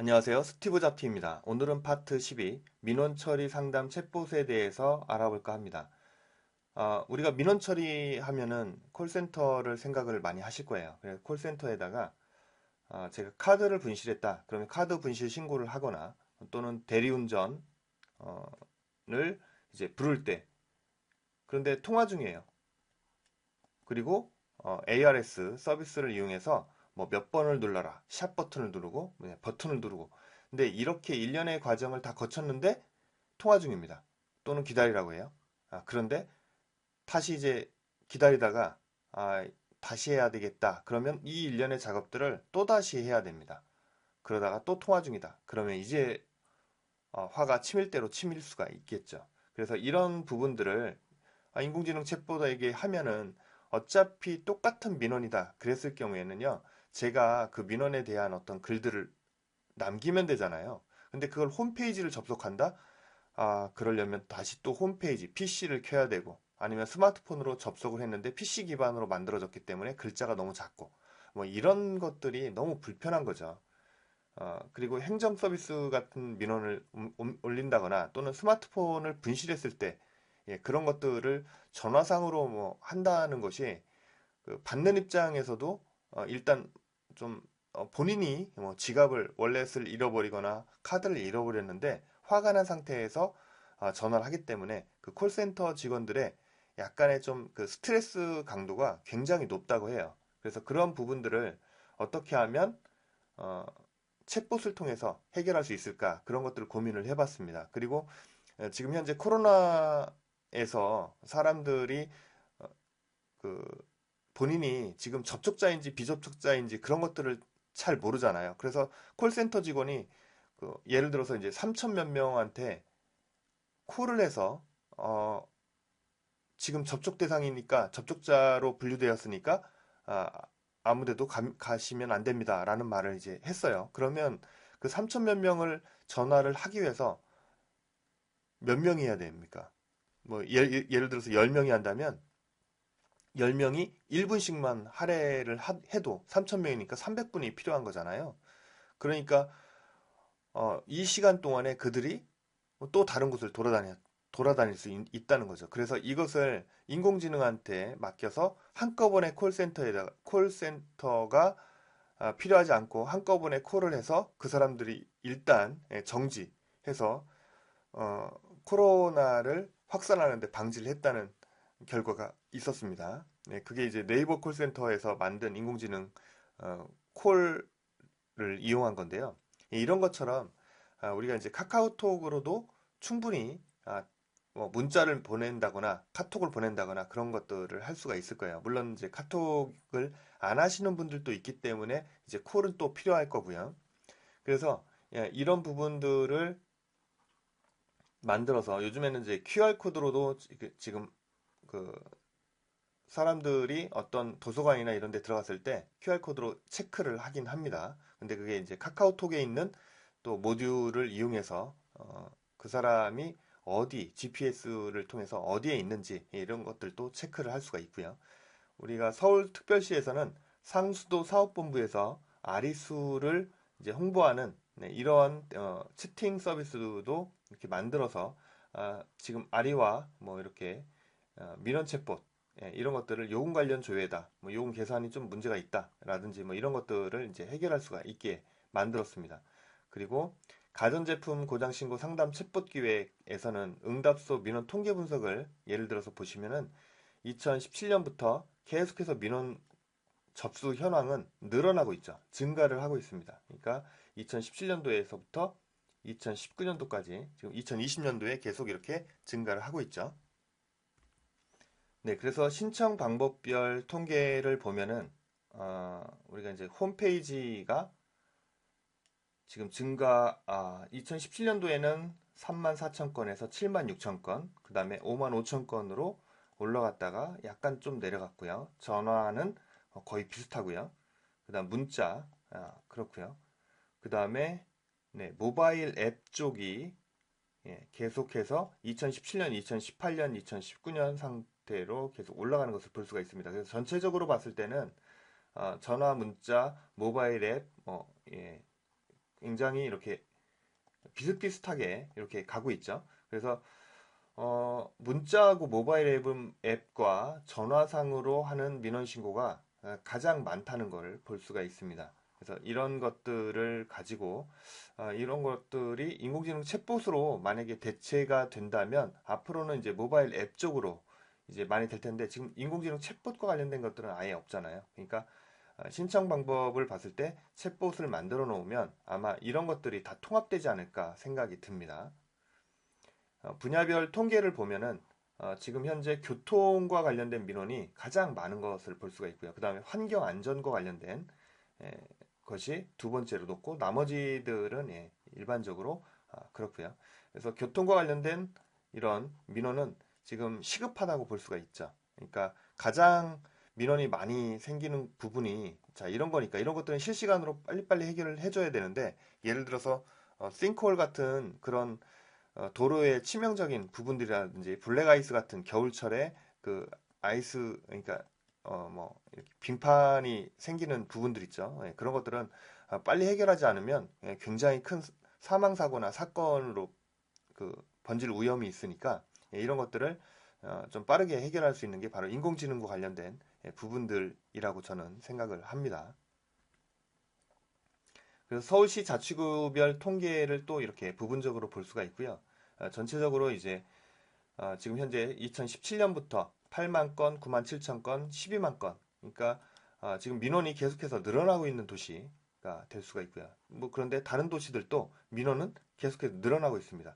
안녕하세요. 스티브 잡티입니다. 오늘은 파트 12 민원 처리 상담 챗봇에 대해서 알아볼까 합니다. 어, 우리가 민원 처리하면은 콜센터를 생각을 많이 하실 거예요. 그래서 콜센터에다가 어, 제가 카드를 분실했다. 그러면 카드 분실 신고를 하거나 또는 대리운전을 이제 부를 때 그런데 통화 중이에요. 그리고 어, ARS 서비스를 이용해서 뭐 몇 번을 눌러라. 샵 버튼을 누르고 네, 버튼을 누르고. 근데 이렇게 일련의 과정을 다 거쳤는데 통화 중입니다. 또는 기다리라고 해요. 아, 그런데 다시 이제 기다리다가 아, 다시 해야 되겠다. 그러면 이 일련의 작업들을 또 다시 해야 됩니다. 그러다가 또 통화 중이다. 그러면 이제 어, 화가 치밀대로 치밀 수가 있겠죠. 그래서 이런 부분들을 아, 인공지능 챗보다에게 하면은 어차피 똑같은 민원이다. 그랬을 경우에는요. 제가 그 민원에 대한 어떤 글들을 남기면 되잖아요. 근데 그걸 홈페이지를 접속한다? 아, 그러려면 다시 또 홈페이지, PC를 켜야 되고, 아니면 스마트폰으로 접속을 했는데 PC 기반으로 만들어졌기 때문에 글자가 너무 작고, 뭐 이런 것들이 너무 불편한 거죠. 어, 그리고 행정 서비스 같은 민원을 올린다거나 또는 스마트폰을 분실했을 때 예, 그런 것들을 전화상으로 뭐 한다는 것이 그 받는 입장에서도 어, 일단 좀 어, 본인이 뭐 지갑을 월렛을 잃어버리거나 카드를 잃어버렸는데 화가 난 상태에서 어, 전화를 하기 때문에 그 콜센터 직원들의 약간의 좀 그 스트레스 강도가 굉장히 높다고 해요. 그래서 그런 부분들을 어떻게 하면 어, 챗봇을 통해서 해결할 수 있을까 그런 것들을 고민을 해봤습니다. 그리고 어, 지금 현재 코로나에서 사람들이 어, 그 본인이 지금 접촉자인지 비접촉자인지 그런 것들을 잘 모르잖아요. 그래서 콜센터 직원이 그 예를 들어서 이제 3천 몇 명한테 콜을 해서 어 지금 접촉 대상이니까 접촉자로 분류되었으니까 아, 아무데도 가, 시면안 됩니다라는 말을 이제 했어요. 그러면 그 3천 몇 명을 전화를 하기 위해서 몇 명이 해야 됩니까? 뭐 예를, 예를 들어서 10명이 한다면 10명이 1분씩만 할애를 해도 3,000명이니까 300분이 필요한 거잖아요. 그러니까 어, 이 시간 동안에 그들이 또 다른 곳을 돌아다녀 돌아다닐 수 있, 다는 거죠. 그래서 이것을 인공지능한테 맡겨서 한꺼번에 콜센터에다가 콜센터가 아, 필요하지 않고 한꺼번에 콜을 해서 그 사람들이 일단 예, 정지해서 어, 코로나를 확산하는데 방지를 했다는 결과가 있었습니다. 네, 그게 이제 네이버 콜센터에서 만든 인공지능 어, 콜을 이용한 건데요. 이런 것처럼 아, 우리가 이제 카카오톡으로도 충분히 아, 뭐 문자를 보낸다거나 카톡을 보낸다거나 그런 것들을 할 수가 있을 거예요. 물론 이제 카톡을 안 하시는 분들도 있기 때문에 이제 콜은 또 필요할 거고요. 그래서 예, 이런 부분들을 만들어서 요즘에는 이제 QR 코드로도 지금 그 사람들이 어떤 도서관이나 이런 데 들어갔을 때 QR코드로 체크를 하긴 합니다. 근데 그게 이제 카카오톡에 있는 또 모듈을 이용해서 어, 그 사람이 어디 GPS를 통해서 어디에 있는지 이런 것들도 체크를 할 수가 있고요. 우리가 서울특별시에서는 상수도 사업본부에서 아리수를 이제 홍보하는 네, 이러한 어, 채팅 서비스도 이렇게 만들어서 아, 지금 아리와 뭐 이렇게 어, 민원 챗봇 예, 이런 것들을 요금 관련 조회다, 뭐 요금 계산이 좀 문제가 있다라든지 뭐 이런 것들을 이제 해결할 수가 있게 만들었습니다. 그리고 가전제품 고장 신고 상담 챗봇 기획에서는 응답소 민원 통계 분석을 예를 들어서 보시면은 2017년부터 계속해서 민원 접수 현황은 늘어나고 있죠. 증가를 하고 있습니다. 그러니까 2017년도에서부터 2019년도까지 지금 2020년도에 계속 이렇게 증가를 하고 있죠. 네, 그래서 신청 방법별 통계를 보면은 어, 우리가 이제 홈페이지가 지금 증가 아, 2017년도에는 3만 4천 건에서 7만 6천 건, 그 다음에 5만 5천 건으로 올라갔다가 약간 좀 내려갔고요. 전화는 거의 비슷하고요. 그 다음 문자 아, 그렇고요. 그 다음에 네, 모바일 앱 쪽이 예, 계속해서 2017년, 2018년, 2019년 상 형태로 계속 올라가는 것을 볼 수가 있습니다. 그래서 전체적으로 봤을 때는 어, 전화, 문자, 모바일 앱, 뭐, 예, 굉장히 이렇게 비슷비슷하게 이렇게 가고 있죠. 그래서 어, 문자하고 모바일 앱, 앱과 전화상으로 하는 민원 신고가 어, 가장 많다는 걸볼 수가 있습니다. 그래서 이런 것들을 가지고 어, 이런 것들이 인공지능 챗봇으로 만약에 대체가 된다면 앞으로는 이제 모바일 앱 쪽으로 이제 많이 될 텐데 지금 인공지능 챗봇과 관련된 것들은 아예 없잖아요. 그러니까 어, 신청 방법을 봤을 때 챗봇을 만들어 놓으면 아마 이런 것들이 다 통합되지 않을까 생각이 듭니다. 어, 분야별 통계를 보면은 어, 지금 현재 교통과 관련된 민원이 가장 많은 것을 볼 수가 있고요. 그 다음에 환경 안전과 관련된 예, 것이 두 번째로 높고 나머지들은 예, 일반적으로 아, 그렇고요. 그래서 교통과 관련된 이런 민원은 지금 시급하다고 볼 수가 있죠. 그러니까 가장 민원이 많이 생기는 부분이 자 이런 거니까 이런 것들은 실시간으로 빨리빨리 해결을 해줘야 되는데 예를 들어서 어, 싱크홀 같은 그런 어, 도로의 치명적인 부분들이라든지 블랙 아이스 같은 겨울철에 그 아이스 그러니까 어 뭐 빙판이 생기는 부분들 있죠. 예, 그런 것들은 아, 빨리 해결하지 않으면 예, 굉장히 큰 사망 사고나 사건으로 그 번질 위험이 있으니까 예, 이런 것들을 어, 좀 빠르게 해결할 수 있는 게 바로 인공지능과 관련된 예, 부분들이라고 저는 생각을 합니다. 그래서 서울시 자치구별 통계를 또 이렇게 부분적으로 볼 수가 있고요. 어, 전체적으로 이제 어, 지금 현재 2017년부터 8만 건, 9만 7천 건, 12만 건. 그러니까 어, 지금 민원이 계속해서 늘어나고 있는 도시가 될 수가 있고요. 뭐 그런데 다른 도시들도 민원은 계속해서 늘어나고 있습니다.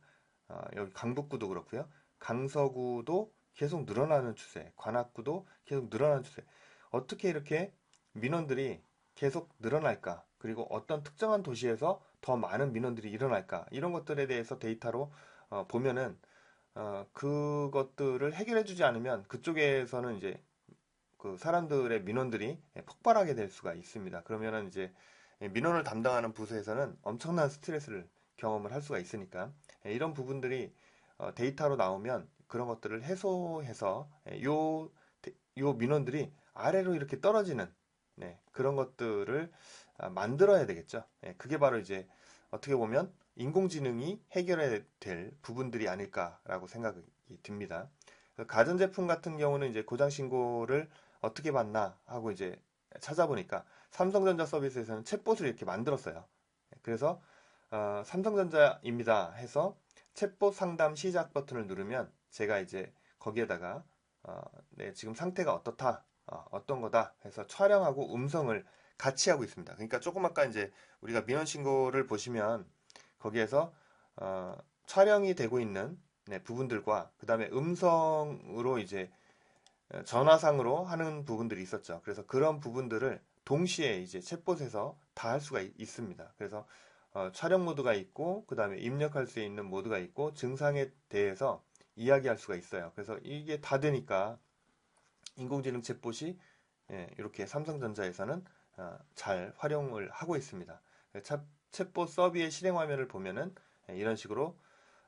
여기 강북구도 그렇고요. 강서구도 계속 늘어나는 추세, 관악구도 계속 늘어나는 추세. 어떻게 이렇게 민원들이 계속 늘어날까? 그리고 어떤 특정한 도시에서 더 많은 민원들이 일어날까 이런 것들에 대해서 데이터로 어, 보면은 어, 그것들을 해결해주지 않으면 그쪽에서는 이제 그 사람들의 민원들이 폭발하게 될 수가 있습니다. 그러면은 이제 민원을 담당하는 부서에서는 엄청난 스트레스를 경험을 할 수가 있으니까 이런 부분들이 어, 데이터로 나오면 그런 것들을 해소해서 요, 요 민원들이 아래로 이렇게 떨어지는 네, 그런 것들을 아, 만들어야 되겠죠. 예, 그게 바로 이제 어떻게 보면 인공지능이 해결해야 될 부분들이 아닐까라고 생각이 듭니다. 그 가전제품 같은 경우는 이제 고장 신고를 어떻게 받나 하고 이제 찾아보니까 삼성전자 서비스에서는 챗봇을 이렇게 만들었어요. 예, 그래서 어, 삼성전자입니다 해서 챗봇 상담 시작 버튼을 누르면 제가 이제 거기에다가 어, 네, 지금 상태가 어떻다, 어, 떤 거다 해서 촬영하고 음성을 같이 하고 있습니다. 그러니까 조금 아까 이제 우리가 민원 신고를 보시면 거기에서 어, 촬영이 되고 있는 네, 부분들과 그 다음에 음성으로 이제 어, 전화상으로 하는 부분들이 있었죠. 그래서 그런 부분들을 동시에 이제 챗봇에서 다 할 수가 있, 습니다 그래서 어, 촬영 모드가 있고 그 다음에 입력할 수 있는 모드가 있고 증상에 대해서 이야기할 수가 있어요. 그래서 이게 다 되니까 인공지능 챗봇이 예, 이렇게 삼성전자에서는 어, 잘 활용을 하고 있습니다. 챗봇 서비의 실행 화면을 보면은 예, 이런 식으로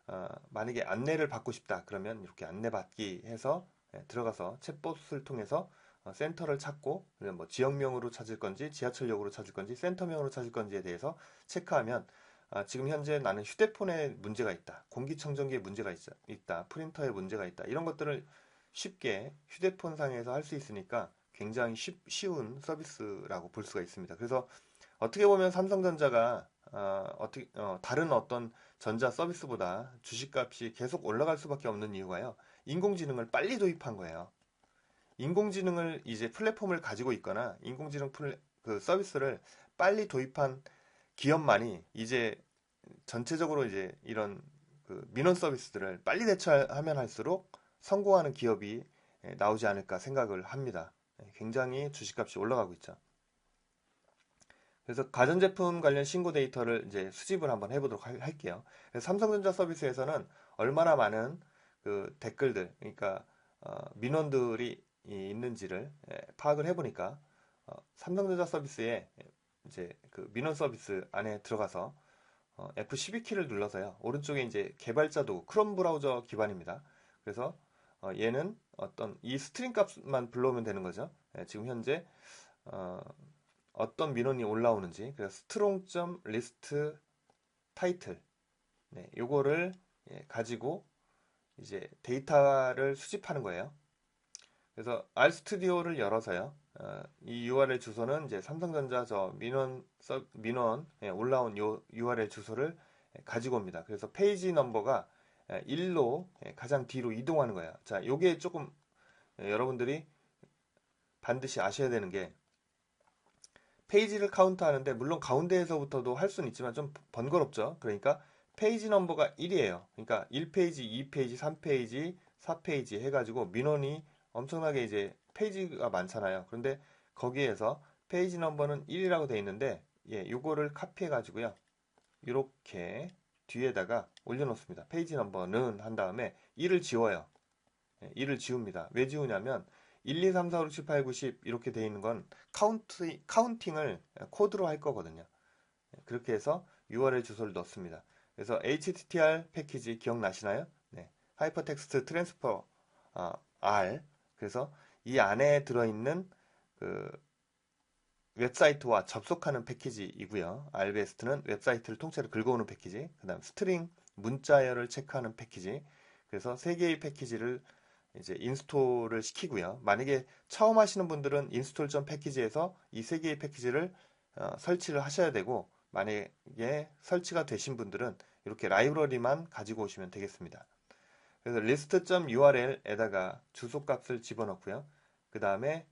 어, 만약에 안내를 받고 싶다 그러면 이렇게 안내받기 해서 예, 들어가서 챗봇을 통해서 어, 센터를 찾고 뭐 지역명으로 찾을 건지 지하철역으로 찾을 건지 센터명으로 찾을 건지에 대해서 체크하면 아, 지금 현재 나는 휴대폰에 문제가 있다 공기청정기에 문제가 있, 다 프린터에 문제가 있다 이런 것들을 쉽게 휴대폰 상에서 할 수 있으니까 굉장히 쉽, 쉬운 서비스라고 볼 수가 있습니다. 그래서 어떻게 보면 삼성전자가 어, 어떻게 어, 다른 어떤 전자 서비스보다 주식값이 계속 올라갈 수밖에 없는 이유가요. 인공지능을 빨리 도입한 거예요. 인공지능을 이제 플랫폼을 가지고 있거나 인공지능 플, 그 서비스를 빨리 도입한 기업만이 이제 전체적으로 이제 이런 그 민원 서비스들을 빨리 대처하면 할수록 성공하는 기업이 나오지 않을까 생각을 합니다. 네, 굉장히 주식값이 올라가고 있죠. 그래서 가전제품 관련 신고 데이터를 이제 수집을 한번 해보도록 할게요. 삼성전자 서비스에서는 얼마나 많은 그 댓글들, 그러니까 어, 민원들이 있는지를 예, 파악을 해보니까 어, 삼성전자 서비스에 이제 그 민원 서비스 안에 들어가서 어, F12 키를 눌러서요. 오른쪽에 이제 개발자 도 크롬 브라우저 기반입니다. 그래서 어, 얘는 어떤 이 스트링 값만 불러오면 되는 거죠. 예, 지금 현재 어, 떤 민원이 올라오는지 그래서 strong.list 타이틀 네, 요거를 예, 가지고 이제 데이터를 수집하는 거예요. 그래서 RStudi오를 열어서요. 어, 이 URL 주소는 이제 삼성전자 저 민원 서, 민원 예, 올라온 요 URL 주소를 예, 가지고 옵니다. 그래서 페이지 넘버가 1로 예, 가장 뒤로 이동하는 거예요. 자, 요게 조금 예, 여러분들이 반드시 아셔야 되는 게 페이지를 카운트하는데 물론 가운데에서부터도 할 수는 있지만 좀 번거롭죠. 그러니까 페이지 넘버가 1이에요. 그러니까 1페이지, 2페이지, 3페이지, 4페이지 해가지고 민원이 엄청나게 이제 페이지가 많잖아요. 그런데 거기에서 페이지 넘버는 1이라고 되어 있는데 예, 요거를 카피해 가지고요. 이렇게 뒤에다가 올려놓습니다. 페이지 넘버는 한 다음에 1을 지워요. 예, 1을 지웁니다. 왜 지우냐면 1, 2, 3, 4, 5, 6, 7, 8, 9, 10 이렇게 되어 있는 건 카운트, 카운팅을 코드로 할 거거든요. 예, 그렇게 해서 URL 주소를 넣습니다. 그래서 HTTR 패키지 기억나시나요? 네. 하이퍼텍스트 트랜스퍼 아, R 그래서 이 안에 들어있는 그 웹사이트와 접속하는 패키지이고요. RBEST는 웹사이트를 통째로 긁어오는 패키지, 그 다음 스트링 문자열을 체크하는 패키지. 그래서 세 개의 패키지를 이제 인스톨을 시키고요. 만약에 처음 하시는 분들은 인스톨 점 패키지에서 이 세 개의 패키지를 어, 설치를 하셔야 되고 만약에 설치가 되신 분들은 이렇게 라이브러리만 가지고 오시면 되겠습니다. 그래서 list.url에다가 주소값을 집어넣고요. 그 다음에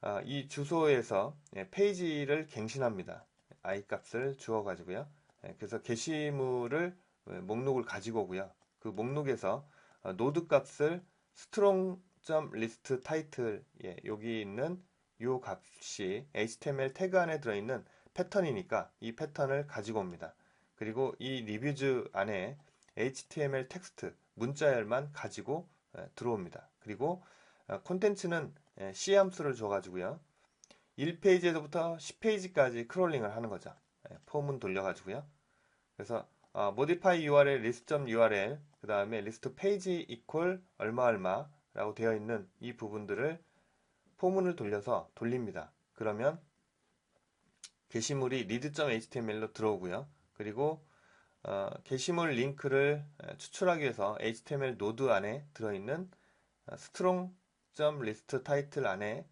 어, 이 주소에서 예, 페이지를 갱신합니다. i 값을 주어가지고요. 예, 그래서 게시물을 예, 목록을 가지고 오고요. 그 목록에서 어, 노드 값을 strong.list title 여기 있는 이 값이 HTML 태그 안에 들어있는 패턴이니까 이 패턴을 가지고 옵니다. 그리고 이 리뷰즈 안에 HTML 텍스트 문자열만 가지고 들어옵니다. 그리고 어, 콘텐츠는 C 함수를 줘가지고요. 1페이지에서부터 10페이지까지 크롤링을 하는 거죠. 폼은 돌려가지고요. 그래서 어, modify URL list.url 그 다음에 list page equal 얼마 얼마라고 되어 있는 이 부분들을 포문을 돌려서 돌립니다. 그러면 게시물이 read.html로 들어오고요. 그리고 어, 게시물 링크를 추출하기 위해서 HTML 노드 안에 들어있는 어, strong.list 타이틀 안에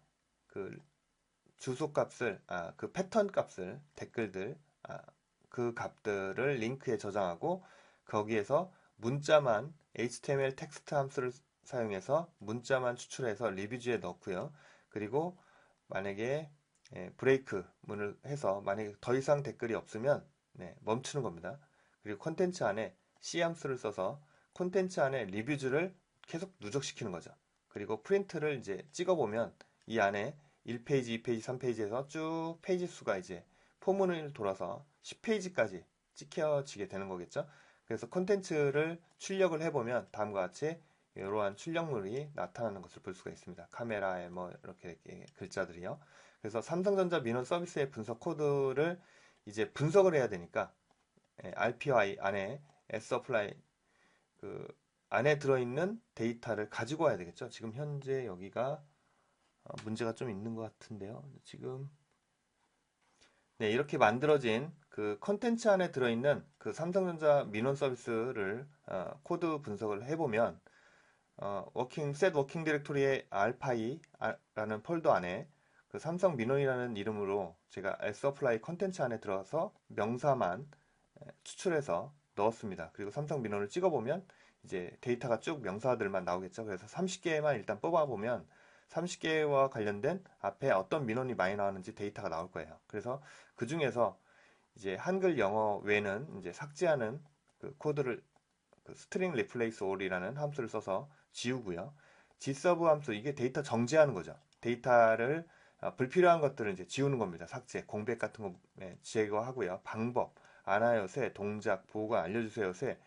그 주소 값을 아, 그 패턴 값을 댓글들 아, 그 값들을 링크에 저장하고 거기에서 문자만 HTML 텍스트 함수를 사용해서 문자만 추출해서 리뷰즈에 넣고요. 그리고 만약에 예, 브레이크 문을 해서 만약에 더 이상 댓글이 없으면 네, 멈추는 겁니다. 그리고 콘텐츠 안에 C 함수를 써서 콘텐츠 안에 리뷰즈를 계속 누적시키는 거죠. 그리고 프린트를 이제 찍어보면 이 안에 1페이지, 2페이지, 3페이지에서 쭉 페이지 수가 이제 포문을 돌아서 10페이지까지 찍혀지게 되는 거겠죠. 그래서 콘텐츠를 출력을 해보면 다음과 같이 이러한 출력물이 나타나는 것을 볼 수가 있습니다. 카메라에 뭐 이렇게 글자들이요. 그래서 삼성전자 민원 서비스의 분석 코드를 이제 분석을 해야 되니까 RPI 안에 Ssupply 그 안에 들어있는 데이터를 가지고 와야 되겠죠. 지금 현재 여기가 어, 문제가 좀 있는 것 같은데요. 지금 네 이렇게 만들어진 그 컨텐츠 안에 들어있는 그 삼성전자 민원 서비스를 어, 코드 분석을 해보면 어, 디렉토리의 알파이라는 폴더 안에 그 삼성 민원이라는 이름으로 제가 S어플라이 컨텐츠 안에 들어서 명사만 추출해서 넣었습니다. 그리고 삼성 민원을 찍어보면 이제 데이터가 쭉 명사들만 나오겠죠. 그래서 30개만 일단 뽑아보면 30개와 관련된 앞에 어떤 민원이 많이 나왔는지 데이터가 나올 거예요. 그래서 그 중에서 이제 한글 영어 외에는 이제 삭제하는 그 코드를 그 string replace all이라는 함수를 써서 지우고요. gserve 함수 이게 데이터 정지하는 거죠. 데이터를 아, 불필요한 것들을 이제 지우는 겁니다. 삭제, 공백 같은 거 네, 제거하고요. 방법, 안하여세, 동작, 보관, 알려주세요세,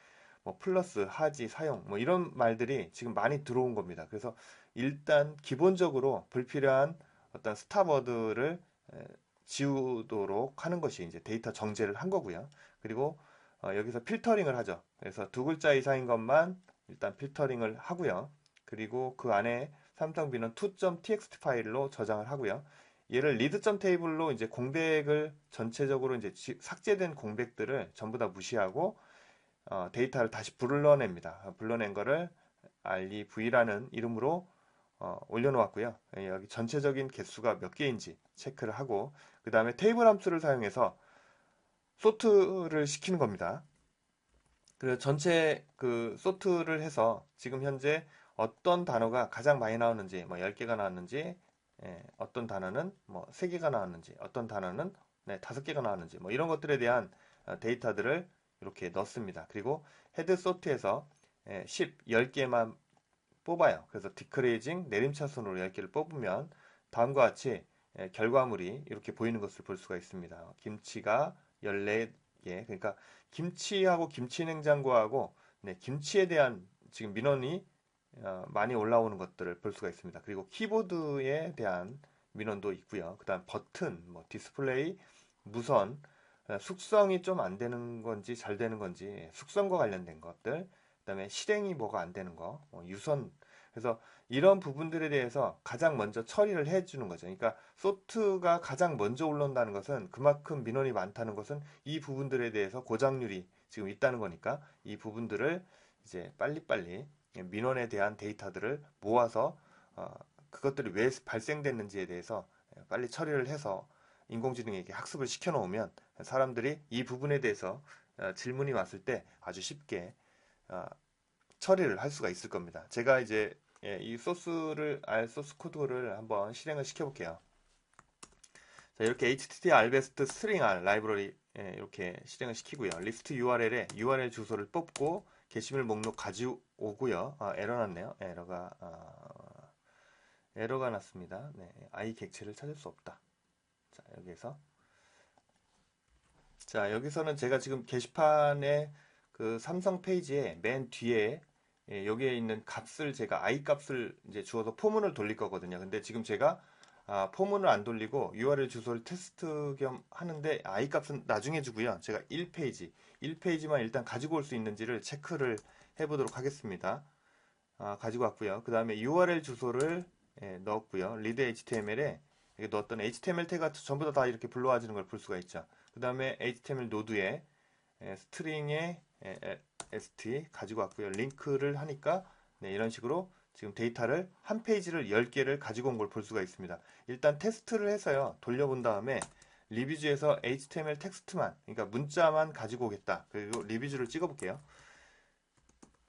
뭐 플러스, 하지, 사용, 뭐 이런 말들이 지금 많이 들어온 겁니다. 그래서 일단 기본적으로 불필요한 어떤 스탑워드를 지우도록 하는 것이 이제 데이터 정제를 한 거고요. 그리고 어, 여기서 필터링을 하죠. 그래서 두 글자 이상인 것만 일단 필터링을 하고요. 그리고 그 안에 삼성비는 2.txt 파일로 저장을 하고요. 얘를 리드점 테이블로 이제 공백을 전체적으로 이제 지- 삭제된 공백들을 전부 다 무시하고 어, 데이터를 다시 불러냅니다. 불러낸 거를 REV라는 이름으로 어, 올려놓았고요. 예, 여기 전체적인 개수가 몇 개인지 체크를 하고 그 다음에 테이블 함수를 사용해서 소트를 시키는 겁니다. 그래서 전체 그 소트를 해서 지금 현재 어떤 단어가 가장 많이 나오는지 뭐 10개가 나왔는지 예, 어떤 단어는 뭐 3개가 나왔는지 어떤 단어는 네, 5개가 나왔는지 뭐 이런 것들에 대한 어, 데이터들을 이렇게 넣습니다. 그리고 헤드 소트에서 예, 10, 10개만 뽑아요. 그래서 디크레이징 내림차순으로 10개를 뽑으면 다음과 같이 예, 결과물이 이렇게 보이는 것을 볼 수가 있습니다. 김치가 14개. 그러니까 김치하고 김치 냉장고하고 네, 김치에 대한 지금 민원이 어, 많이 올라오는 것들을 볼 수가 있습니다. 그리고 키보드에 대한 민원도 있고요. 그다음 버튼, 뭐 디스플레이, 무선, 어, 숙성이 좀 안 되는 건지 잘 되는 건지 숙성과 관련된 것들, 그다음에 실행이 뭐가 안 되는 거, 뭐 유선 그래서 이런 부분들에 대해서 가장 먼저 처리를 해주는 거죠. 그러니까 소트가 가장 먼저 올라온다는 것은 그만큼 민원이 많다는 것은 이 부분들에 대해서 고장률이 지금 있다는 거니까 이 부분들을 이제 빨리빨리 민원에 대한 데이터들을 모아서 어, 그것들이 왜 발생됐는지에 대해서 빨리 처리를 해서 인공지능에게 학습을 시켜 놓으면 사람들이 이 부분에 대해서 어, 질문이 왔을 때 아주 쉽게 어, 처리를 할 수가 있을 겁니다. 제가 이제 예, 이 소스를 R 소스 코드를 한번 실행을 시켜 볼게요. 자, 이렇게 http 알베스트 스트링 R 라이브러리 예, 이렇게 실행을 시키고요. 리스트 URL에 URL 주소를 뽑고 게시물 목록 가져 오고요. 아, 에러 났네요. 에러가 아, 에러가 났습니다. 네, i 객체를 찾을 수 없다. 자, 여기에서 자, 여기서는 제가 지금 게시판에 그 삼성 페이지에 맨 뒤에 예, 여기에 있는 값을 제가 i 값을 이제 주어서 포문을 돌릴 거거든요. 근데 지금 제가 아, 포문을 안 돌리고 URL 주소를 테스트 겸 하는데 i 값은 나중에 주고요. 제가 1페이지, 1페이지만 일단 가지고 올 수 있는지를 체크를 해보도록 하겠습니다. 아, 가지고 왔고요. 그 다음에 URL 주소를 예, 넣었고요. 리드 HTML에 넣었던 HTML 태그가 전부 다, 다 이렇게 불러와지는 걸 볼 수가 있죠. 그 다음에 HTML 노드에 예, 스트링에 예, st 가지고 왔고요. 링크를 하니까 네, 이런 식으로 지금 데이터를 한 페이지를 10개를 가지고 온 걸 볼 수가 있습니다. 일단 테스트를 해서요. 돌려본 다음에 리뷰즈에서 HTML 텍스트만 그러니까 문자만 가지고 오겠다. 그리고 리뷰즈를 찍어 볼게요.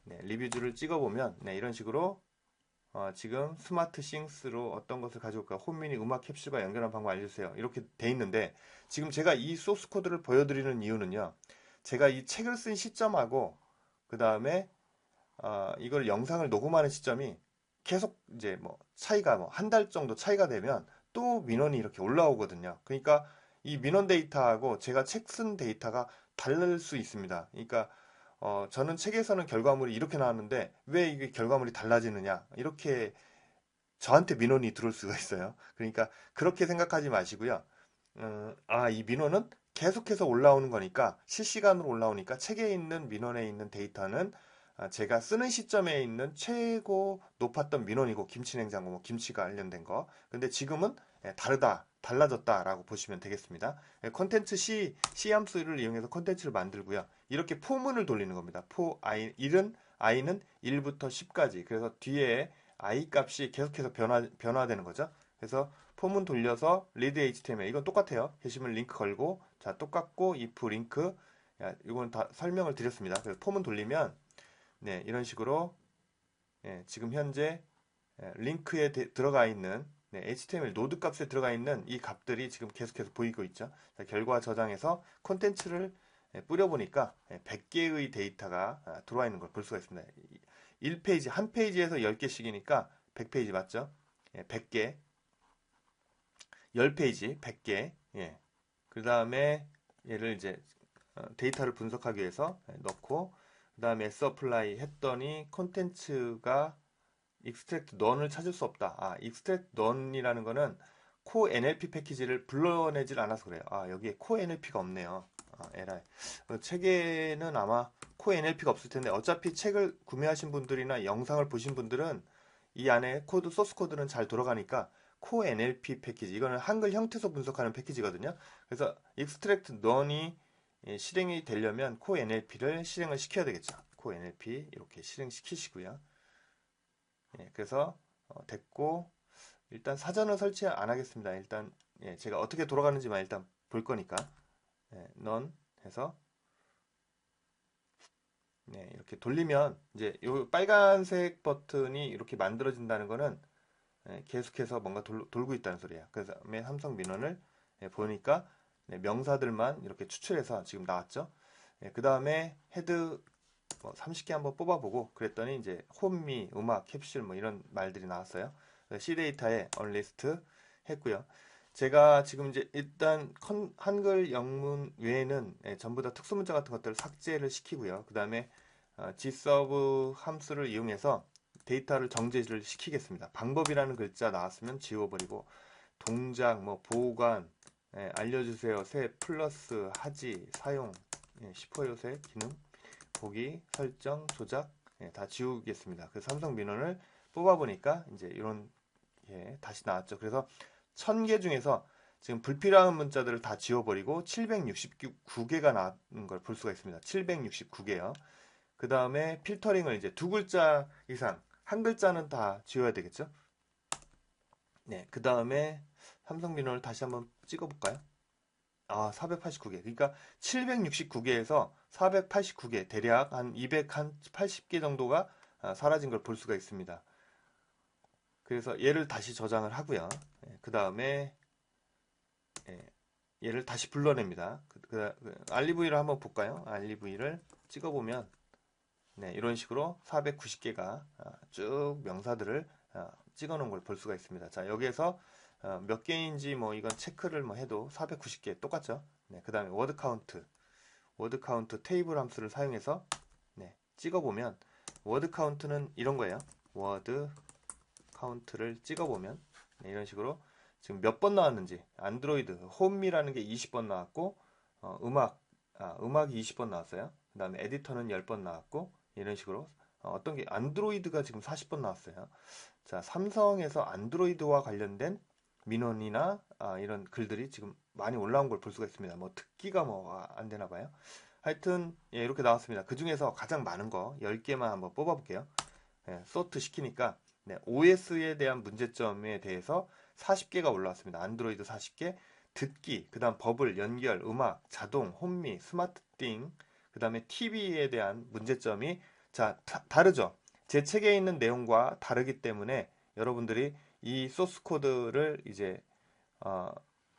네, 리뷰즈를 찍어 보면 네, 이런 식으로 어, 지금 스마트 싱스로 어떤 것을 가져올까 홈미니 음악 캡슐과 연결한 방법 알려주세요. 이렇게 돼 있는데 지금 제가 이 소스 코드를 보여드리는 이유는요. 제가 이 책을 쓴 시점하고 그 다음에 어, 이걸 영상을 녹음하는 시점이 계속 이제 뭐 차이가 뭐 한 달 정도 차이가 되면 또 민원이 이렇게 올라오거든요. 그러니까 이 민원 데이터하고 제가 책 쓴 데이터가 다를 수 있습니다. 그러니까 어, 저는 책에서는 결과물이 이렇게 나왔는데 왜 이게 결과물이 달라지느냐 이렇게 저한테 민원이 들어올 수가 있어요. 그러니까 그렇게 생각하지 마시고요. 음, 아, 이 민원은 계속해서 올라오는 거니까 실시간으로 올라오니까 책에 있는 민원에 있는 데이터는 아, 제가 쓰는 시점에 있는 최고 높았던 민원이고 김치 냉장고 뭐 김치가 관련된 거 근데 지금은 예, 다르다 달라졌다라고 보시면 되겠습니다. 예, 콘텐츠 C, C 함수를 이용해서 콘텐츠를 만들고요. 이렇게 포문을 돌리는 겁니다. 포 i 1은 i는 1부터 10까지. 그래서 뒤에 i 값이 계속해서 변화, 변화되는 거죠. 그래서 포문 돌려서 리드 HTML. 이건 똑같아요. 게시물 링크 걸고 자 똑같고 if 링크. 야, 이건 다 설명을 드렸습니다. 그래서 포문 돌리면 네, 이런 식으로 예, 지금 현재 예, 링크에 데, 들어가 있는 네, HTML 노드 값에 들어가 있는 이 값들이 지금 계속해서 보이고 있죠. 자, 결과 저장해서 콘텐츠를 예, 뿌려보니까 100개의 데이터가 아, 들어와 있는 걸 볼 수가 있습니다. 1페이지, 한 페이지에서 10개씩이니까 100페이지 맞죠? 100개, 10페이지, 100개. 예. 그 다음에 얘를 이제 어, 데이터를 분석하기 위해서 넣고 그 다음에 서플라이 했더니 콘텐츠가 extract none을 찾을 수 없다. 아, extract none이라는 거는 코 NLP 패키지를 불러내질 않아서 그래요. 아, 여기에 코 NLP가 없네요. 아, 에라이. 책에는 아마 코 NLP가 없을 텐데 어차피 책을 구매하신 분들이나 영상을 보신 분들은 이 안에 코드 소스 코드는 잘 돌아가니까 코 NLP 패키지. 이거는 한글 형태소 분석하는 패키지거든요. 그래서 extract none이 예, 실행이 되려면 코 NLP를 실행을 시켜야 되겠죠. 코 NLP 이렇게 실행시키시고요. 예, 그래서 어, 됐고 일단 사전을 설치 안 하겠습니다. 일단 예, 제가 어떻게 돌아가는지만 일단 볼 거니까 예, none 해서 네, 이렇게 돌리면 이제 이 빨간색 버튼이 이렇게 만들어진다는 거는 예, 계속해서 뭔가 돌, 고 있다는 소리예요. 그래서 맨 삼성 민원을 예, 보니까 네, 명사들만 이렇게 추출해서 지금 나왔죠. 예, 그 다음에 헤드 뭐 30개 한번 뽑아보고 그랬더니 이제 홈미, 음악, 캡슐 뭐 이런 말들이 나왔어요. C 데이터에 언리스트 했고요. 제가 지금 이제 일단 컨, 한글 영문 외에는 예, 전부 다 특수문자 같은 것들을 삭제를 시키고요. 그 다음에 어, gServe 함수를 이용해서 데이터를 정제를 시키겠습니다. 방법이라는 글자 나왔으면 지워버리고 동작, 뭐 보관, 예, 알려주세요, 새 플러스 하지, 사용, 예, 10호 요새 기능, 보기, 설정, 조작 예, 다 지우겠습니다. 그 삼성 민원을 뽑아보니까 이제 이런 예, 다시 나왔죠. 그래서 1000개 중에서 지금 불필요한 문자들을 다 지워버리고 769개가 나온 걸 볼 수가 있습니다. 769개요. 그 다음에 필터링을 이제 두 글자 이상, 한 글자는 다 지워야 되겠죠? 네, 그 다음에 삼성 민원을 다시 한번 찍어볼까요? 아, 489개. 그러니까 769개에서 489개, 대략 한 280개 정도가 아, 사라진 걸 볼 수가 있습니다. 그래서 얘를 다시 저장을 하고요. 예, 그 다음에 예, 얘를 다시 불러냅니다. 그, 그, 그, 알리브이를 한번 볼까요? 알리브이를 찍어보면 네, 이런 식으로 490개가 아, 쭉 명사들을 아, 찍어 놓은 걸 볼 수가 있습니다. 자, 여기에서 어, 몇 개인지 뭐 이건 체크를 뭐 해도 490개 똑같죠? 네, 그 다음에 워드 카운트, 워드 카운트 테이블 함수를 사용해서 네, 찍어보면 워드 카운트는 이런 거예요. 워드 카운트를 찍어보면 네, 이런 식으로 지금 몇 번 나왔는지 안드로이드 홈이라는 게 20번 나왔고 어, 음악 아, 음악이 20번 나왔어요. 그 다음에 에디터는 10번 나왔고 이런 식으로 어, 떤 게 안드로이드가 지금 40번 나왔어요. 자 삼성에서 안드로이드와 관련된 민원이나 아, 이런 글들이 지금 많이 올라온 걸 볼 수가 있습니다. 뭐 듣기가 뭐 안 되나 봐요. 하여튼 예, 이렇게 나왔습니다. 그 중에서 가장 많은 거 10개만 한번 뽑아볼게요. 예, 소트 시키니까 네, OS에 대한 문제점에 대해서 40개가 올라왔습니다. 안드로이드 40개, 듣기, 그 다음 버블, 연결, 음악, 자동, 홈미, 스마트띵, 그 다음에 TV에 대한 문제점이 자 다, 르죠 제 책에 있는 내용과 다르기 때문에 여러분들이 이 소스 코드를 이제 어,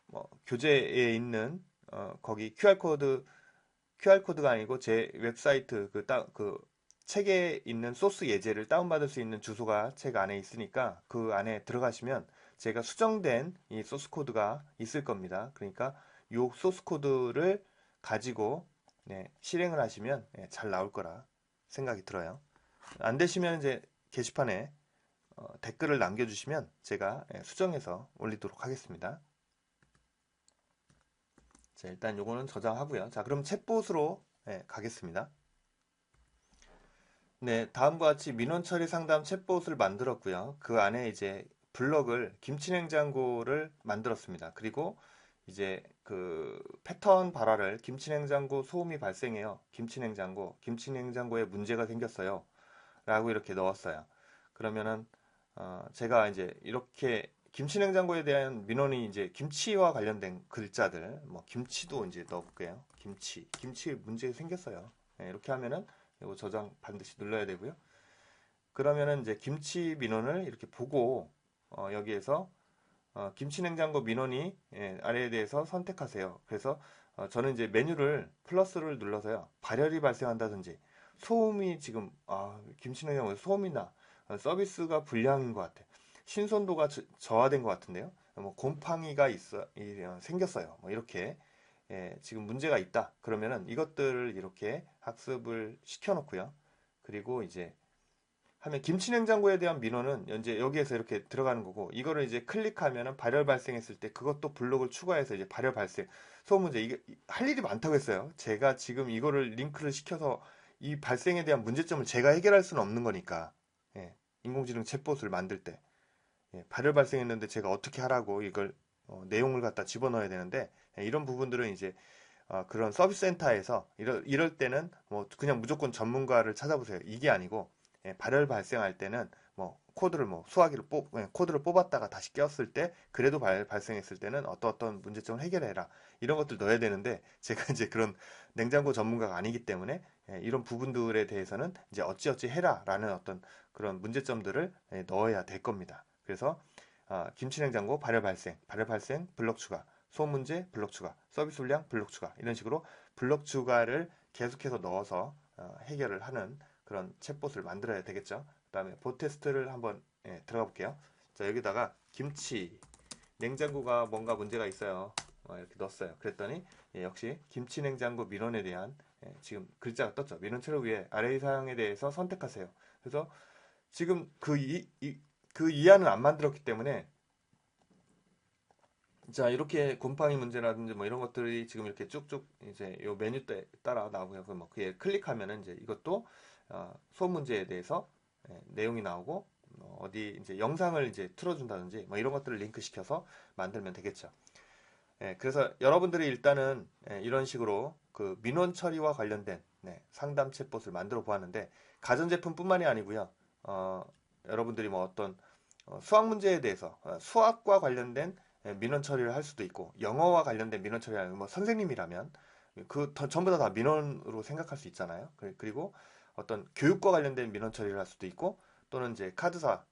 뭐 교재에 있는 어, 거기 QR 코드 QR 코드가 아니고 제 웹사이트 그, 따, 그 책에 있는 소스 예제를 다운받을 수 있는 주소가 책 안에 있으니까 그 안에 들어가시면 제가 수정된 이 소스 코드가 있을 겁니다. 그러니까 이 소스 코드를 가지고 네, 실행을 하시면 네, 잘 나올 거라 생각이 들어요. 안 되시면 이제 게시판에 어, 댓글을 남겨주시면 제가 예, 수정해서 올리도록 하겠습니다. 자, 일단 요거는 저장하고요. 자, 그럼 챗봇으로 예, 가겠습니다. 네, 다음과 같이 민원 처리 상담 챗봇을 만들었고요. 그 안에 이제 블럭을 김치냉장고를 만들었습니다. 그리고 이제 그 패턴 발화를 김치냉장고 소음이 발생해요. 김치냉장고, 김치냉장고에 문제가 생겼어요. 라고 이렇게 넣었어요. 그러면은 어 제가 이제 이렇게 김치냉장고에 대한 민원이 이제 김치와 관련된 글자들, 뭐 김치도 이제 넣어볼게요. 김치, 김치 문제 생겼어요. 네, 이렇게 하면은 이거 저장 반드시 눌러야 되고요. 그러면은 이제 김치 민원을 이렇게 보고 어, 여기에서 어, 김치냉장고 민원이 예, 아래에 대해서 선택하세요. 그래서 어, 저는 이제 메뉴를 플러스를 눌러서요. 발열이 발생한다든지 소음이 지금 아, 김치냉장고에 소음이 나 어, 서비스가 불량인 것 같아. 신선도가 저, 하된 것 같은데요. 뭐 곰팡이가 있어 이, 어, 생겼어요. 뭐 이렇게 예, 지금 문제가 있다. 그러면은 이것들을 이렇게 학습을 시켜놓고요. 그리고 이제 하면 김치냉장고에 대한 민원은 이제 여기에서 이렇게 들어가는 거고 이거를 이제 클릭하면은 발열 발생했을 때 그것도 블록을 추가해서 이제 발열 발생 소음 문제 이게 할 일이 많다고 했어요. 제가 지금 이거를 링크를 시켜서 이 발생에 대한 문제점을 제가 해결할 수는 없는 거니까 예, 인공지능 챗봇을 만들 때 예, 발열 발생했는데 제가 어떻게 하라고 이걸 어, 내용을 갖다 집어넣어야 되는데 예, 이런 부분들은 이제 어, 그런 서비스 센터에서 이럴, 이럴 때는 뭐 그냥 무조건 전문가를 찾아보세요. 이게 아니고 예, 발열 발생할 때는 뭐 코드를 뭐 수화기를 뽑 예, 코드를 뽑았다가 다시 꼈을 때 그래도 발, 발생했을 때는 어떤 어떤 문제점을 해결해라 이런 것들 넣어야 되는데 제가 이제 그런 냉장고 전문가가 아니기 때문에 예, 이런 부분들에 대해서는 이제 어찌어찌 해라라는 어떤 그런 문제점들을 예, 넣어야 될 겁니다. 그래서 아, 김치냉장고 발열 발생, 발열 발생 블럭 추가, 소음 문제 블럭 추가, 서비스 물량 블럭 추가 이런 식으로 블럭 추가를 계속해서 넣어서 어, 해결을 하는 그런 챗봇을 만들어야 되겠죠. 그다음에 보 테스트를 한번 예, 들어가 볼게요. 자 여기다가 김치 냉장고가 뭔가 문제가 있어요. 어, 이렇게 넣었어요. 그랬더니 예, 역시 김치 냉장고 민원에 대한 예, 지금 글자가 떴죠. 민원 체류 위에 아래 사항에 대해서 선택하세요. 그래서 지금 그 이, 이, 그 이하는 안 만들었기 때문에 자 이렇게 곰팡이 문제라든지 뭐 이런 것들이 지금 이렇게 쭉쭉 이제 요 메뉴 때 따라 나오고요. 그뭐 그에 클릭하면은 이제 이것도 어, 소음 문제에 대해서 예, 내용이 나오고 어, 어디 이제 영상을 이제 틀어준다든지 뭐 이런 것들을 링크 시켜서 만들면 되겠죠. 예, 그래서 여러분들이 일단은 예, 이런 식으로 그 민원 처리와 관련된 네, 상담 챗봇을 만들어 보았는데 가전제품뿐만이 아니고요. 어, 여러분들이 뭐 어떤 어, 수학 문제에 대해서 어, 수학과 관련된 예, 민원 처리를 할 수도 있고 영어와 관련된 민원 처리하는 뭐 선생님이라면 그 더- 전부 다 다 민원으로 생각할 수 있잖아요. 그- 그리고 어떤 교육과 관련된 민원 처리를 할 수도 있고 또는 이제 카드사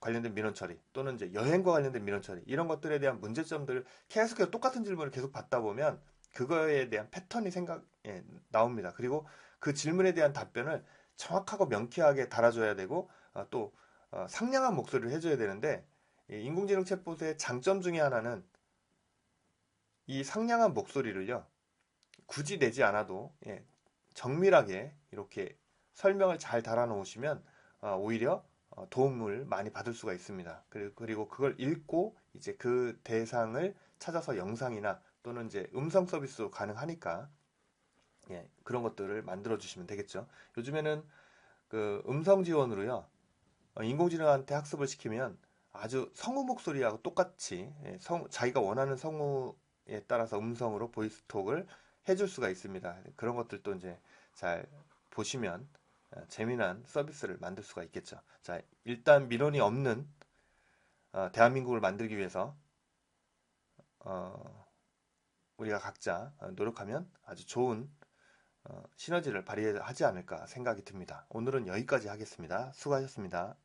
관련된 민원 처리 또는 이제 여행과 관련된 민원 처리 이런 것들에 대한 문제점들을 계속해서 똑같은 질문을 계속 받다 보면 그거에 대한 패턴이 생각 예, 나옵니다. 그리고 그 질문에 대한 답변을 정확하고 명쾌하게 달아줘야 되고 어, 또 어, 상냥한 목소리를 해줘야 되는데 이 인공지능 챗봇의 장점 중에 하나는 이 상냥한 목소리를요 굳이 내지 않아도 예, 정밀하게 이렇게 설명을 잘 달아놓으시면 어, 오히려 어, 도움을 많이 받을 수가 있습니다. 그리고, 그걸 읽고 이제 그 대상을 찾아서 영상이나 또는 이제 음성 서비스도 가능하니까 예, 그런 것들을 만들어 주시면 되겠죠. 요즘에는 그 음성 지원으로요 어, 인공지능한테 학습을 시키면 아주 성우 목소리하고 똑같이 예, 성, 자기가 원하는 성우에 따라서 음성으로 보이스톡을 해줄 수가 있습니다. 그런 것들도 이제 잘 보시면 어, 재미난 서비스를 만들 수가 있겠죠. 자, 일단 민원이 없는 어, 대한민국을 만들기 위해서 어, 우리가 각자 어, 노력하면 아주 좋은 어, 시너지를 발휘하지 않을까 생각이 듭니다. 오늘은 여기까지 하겠습니다. 수고하셨습니다.